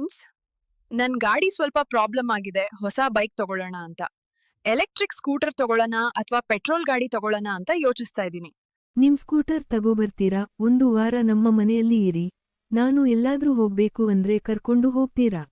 Friends ನನ್ ಗಾಡಿ ಸ್ವಲ್ಪ ಪ್ರಾಬ್ಲಮ್ ಆಗಿದೆ ಹೊಸ ಬೈಕ್ ತಗೊಳ್ಳೋಣ ಅಂತ. ಎಲೆಕ್ಟ್ರಿಕ್ ಸ್ಕೂಟರ್ ತಗೊಳ್ಳೋಣ ಅಥವಾ ಪೆಟ್ರೋಲ್ ಗಾಡಿ ತಗೊಳ್ಳೋಣ ಅಂತ ಯೋಚಿಸ್ತಾ ಇದ್ದೀನಿ. ನಿಮ್ ಸ್ಕೂಟರ್ ತಗೋಬರ್ತೀರಾ? ಒಂದು ವಾರ ನಮ್ಮ ಮನೆಯಲ್ಲಿ ಇರಿ. ನಾನು ಎಲ್ಲಾದ್ರೂ ಹೋಗ್ಬೇಕು ಅಂದ್ರೆ ಕರ್ಕೊಂಡು ಹೋಗ್ತೀರಾ?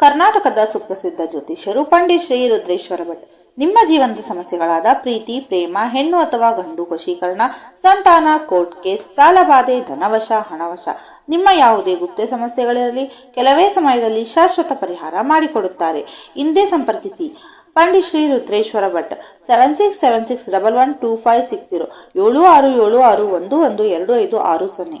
ಕರ್ನಾಟಕದ ಸುಪ್ರಸಿದ್ಧ ಜ್ಯೋತಿಷರು ಪಂಡಿತ್ ಶ್ರೀ ರುದ್ರೇಶ್ವರ ಭಟ್ ನಿಮ್ಮ ಜೀವನದ ಸಮಸ್ಯೆಗಳಾದ ಪ್ರೀತಿ, ಪ್ರೇಮ, ಹೆಣ್ಣು ಅಥವಾ ಗಂಡು ವಶೀಕರಣ, ಸಂತಾನ, ಕೋರ್ಟ್ ಕೇಸ್ ಸಾಲಬಾಧೆ ಧನವಶ, ಹಣವಶ, ನಿಮ್ಮ ಯಾವುದೇ ಗುಪ್ತ ಸಮಸ್ಯೆಗಳಿರಲಿ, ಕೆಲವೇ ಸಮಯದಲ್ಲಿ ಶಾಶ್ವತ ಪರಿಹಾರ ಮಾಡಿಕೊಡುತ್ತಾರೆ. ಹಿಂದೆ ಸಂಪರ್ಕಿಸಿ. Pandit Shri Rudreshwara Bhat seven six seven six double one two five six zero ಏಳು ಆರು ಏಳು ಆರು ಒಂದು ಒಂದು ಎರಡು ಐದು ಆರು ಸೊನ್ನೆ.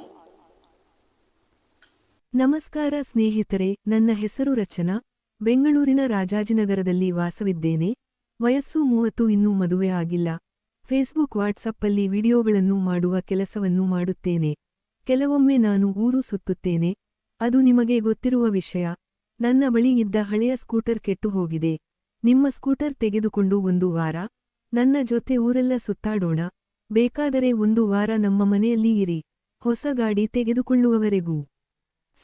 ನಮಸ್ಕಾರ ಸ್ನೇಹಿತರೆ, ನನ್ನ ಹೆಸರು ರಚನಾ, ಬೆಂಗಳೂರಿನ ರಾಜಾಜಿನಗರದಲ್ಲಿ ವಾಸವಿದ್ದೇನೆ. ವಯಸ್ಸು ಮೂವತ್ತು ಇನ್ನೂ ಮದುವೆ ಆಗಿಲ್ಲ. ಫೇಸ್ಬುಕ್ ವಾಟ್ಸಪ್ಪಲ್ಲಿ ವಿಡಿಯೋಗಳನ್ನು ಮಾಡುವ ಕೆಲಸವನ್ನು ಮಾಡುತ್ತೇನೆ. ಕೆಲವೊಮ್ಮೆ ನಾನು ಊರು ಸುತ್ತುತ್ತೇನೆ. ಅದು ನಿಮಗೆ ಗೊತ್ತಿರುವ ವಿಷಯ. ನನ್ನ ಬಳಿ ಇದ್ದ ಹಳೆಯ ಸ್ಕೂಟರ್ ಕೆಟ್ಟು ಹೋಗಿದೆ. ನಿಮ್ಮ ಸ್ಕೂಟರ್ ತೆಗೆದುಕೊಂಡು ಒಂದು ವಾರ. ನನ್ನ ಜೊತೆ ಊರೆಲ್ಲ ಸುತ್ತಾಡೋಣ. ಬೇಕಾದರೆ ಒಂದು ವಾರ ನಮ್ಮ ಮನೆಯಲ್ಲಿ ಇರಿ. ಹೊಸ ಗಾಡಿ ತೆಗೆದುಕೊಳ್ಳುವವರೆಗೂ.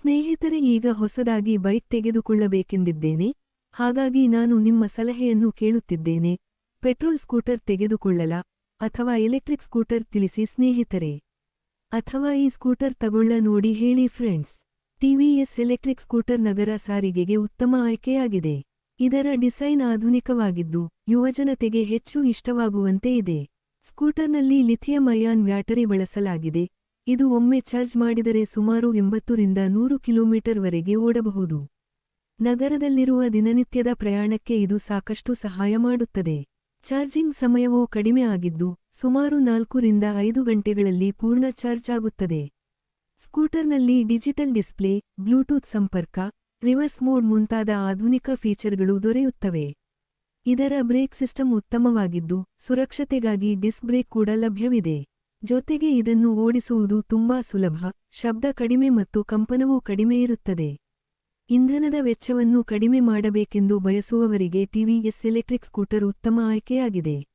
ಸ್ನೇಹಿತರೆ, ಈಗ ಹೊಸದಾಗಿ ಬೈಕ್ ತೆಗೆದುಕೊಳ್ಳಬೇಕೆಂದಿದ್ದೇನೆ. ಹಾಗಾಗಿ ನಾನು ನಿಮ್ಮ ಸಲಹೆಯನ್ನು ಕೇಳುತ್ತಿದ್ದೇನೆ. ಪೆಟ್ರೋಲ್ ಸ್ಕೂಟರ್ ತೆಗೆದುಕೊಳ್ಳಲ, ಅಥವಾ ಎಲೆಕ್ಟ್ರಿಕ್ ಸ್ಕೂಟರ್ ತಿಳಿಸಿ ಸ್ನೇಹಿತರೆ. ಅಥವಾ ಈ ಸ್ಕೂಟರ್ ತಗೊಳ್ಳ ನೋಡಿ ಹೇಳಿ ಫ್ರೆಂಡ್ಸ್. ಟಿವಿಎಸ್ ಎಲೆಕ್ಟ್ರಿಕ್ ಸ್ಕೂಟರ್ ನಗರ ಸಾರಿಗೆಗೆ ಉತ್ತಮ ಆಯ್ಕೆಯಾಗಿದೆ. ಇದರ ಡಿಸೈನ್ ಆಧುನಿಕವಾಗಿದ್ದು, ಯುವಜನತೆಗೆ ಹೆಚ್ಚು ಇಷ್ಟವಾಗುವಂತೆ ಇದೆ. ಸ್ಕೂಟರ್ನಲ್ಲಿ ಲಿಥಿಯಂ ಅಯಾನ್ ಬ್ಯಾಟರಿ ಬಳಸಲಾಗಿದೆ. ಇದು ಒಮ್ಮೆ ಚಾರ್ಜ್ ಮಾಡಿದರೆ ಸುಮಾರು ಎಂಬತ್ತರಿಂದ ನೂರು ಕಿಲೋಮೀಟರ್ವರೆಗೆ ಓಡಬಹುದು. ನಗರದಲ್ಲಿರುವ ದಿನನಿತ್ಯದ ಪ್ರಯಾಣಕ್ಕೆ ಇದು ಸಾಕಷ್ಟು ಸಹಾಯ ಮಾಡುತ್ತದೆ. ಚಾರ್ಜಿಂಗ್ ಸಮಯವೂ ಕಡಿಮೆ ಆಗಿದ್ದು, ಸುಮಾರು ನಾಲ್ಕರಿಂದ ಐದು ಗಂಟೆಗಳಲ್ಲಿ ಪೂರ್ಣ ಚಾರ್ಜ್ ಆಗುತ್ತದೆ. ಸ್ಕೂಟರ್ನಲ್ಲಿ ಡಿಜಿಟಲ್ ಡಿಸ್ಪ್ಲೇ, ಬ್ಲೂಟೂತ್ ಸಂಪರ್ಕ, ರಿವರ್ಸ್ ಮೋಡ್ ಮುಂತಾದ ಆಧುನಿಕ ಫೀಚರ್ಗಳು ದೊರೆಯುತ್ತವೆ. ಇದರ ಬ್ರೇಕ್ ಸಿಸ್ಟಮ್ ಉತ್ತಮವಾಗಿದ್ದು, ಸುರಕ್ಷತೆಗಾಗಿ ಡಿಸ್ಕ್ ಬ್ರೇಕ್ ಕೂಡ ಲಭ್ಯವಿದೆ. ಜೊತೆಗೆ ಇದನ್ನು ಓಡಿಸುವುದು ತುಂಬಾ ಸುಲಭ, ಶಬ್ದ ಕಡಿಮೆ ಮತ್ತು ಕಂಪನವೂ ಕಡಿಮೆ ಇರುತ್ತದೆ. ಇಂಧನದ ವೆಚ್ಚವನ್ನು ಕಡಿಮೆ ಮಾಡಬೇಕೆಂದು ಬಯಸುವವರಿಗೆ ಟಿವಿಎಸ್ ಎಲೆಕ್ಟ್ರಿಕ್ ಸ್ಕೂಟರ್ ಉತ್ತಮ ಆಯ್ಕೆಯಾಗಿದೆ.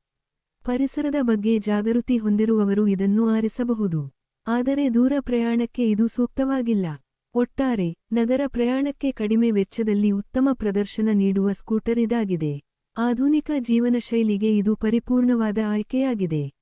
ಪರಿಸರದ ಬಗ್ಗೆ ಜಾಗೃತಿ ಹೊಂದಿರುವವರು ಇದನ್ನು ಆರಿಸಬಹುದು. ಆದರೆ ದೂರ ಪ್ರಯಾಣಕ್ಕೆ ಇದು ಸೂಕ್ತವಾಗಿಲ್ಲ. ಒಟ್ಟಾರೆ, ನಗರ ಪ್ರಯಾಣಕ್ಕೆ ಕಡಿಮೆ ವೆಚ್ಚದಲ್ಲಿ ಉತ್ತಮ ಪ್ರದರ್ಶನ ನೀಡುವ ಸ್ಕೂಟರ್ ಇದಾಗಿದೆ. ಆಧುನಿಕ ಜೀವನ ಶೈಲಿಗೆ ಇದು ಪರಿಪೂರ್ಣವಾದ ಆಯ್ಕೆಯಾಗಿದೆ.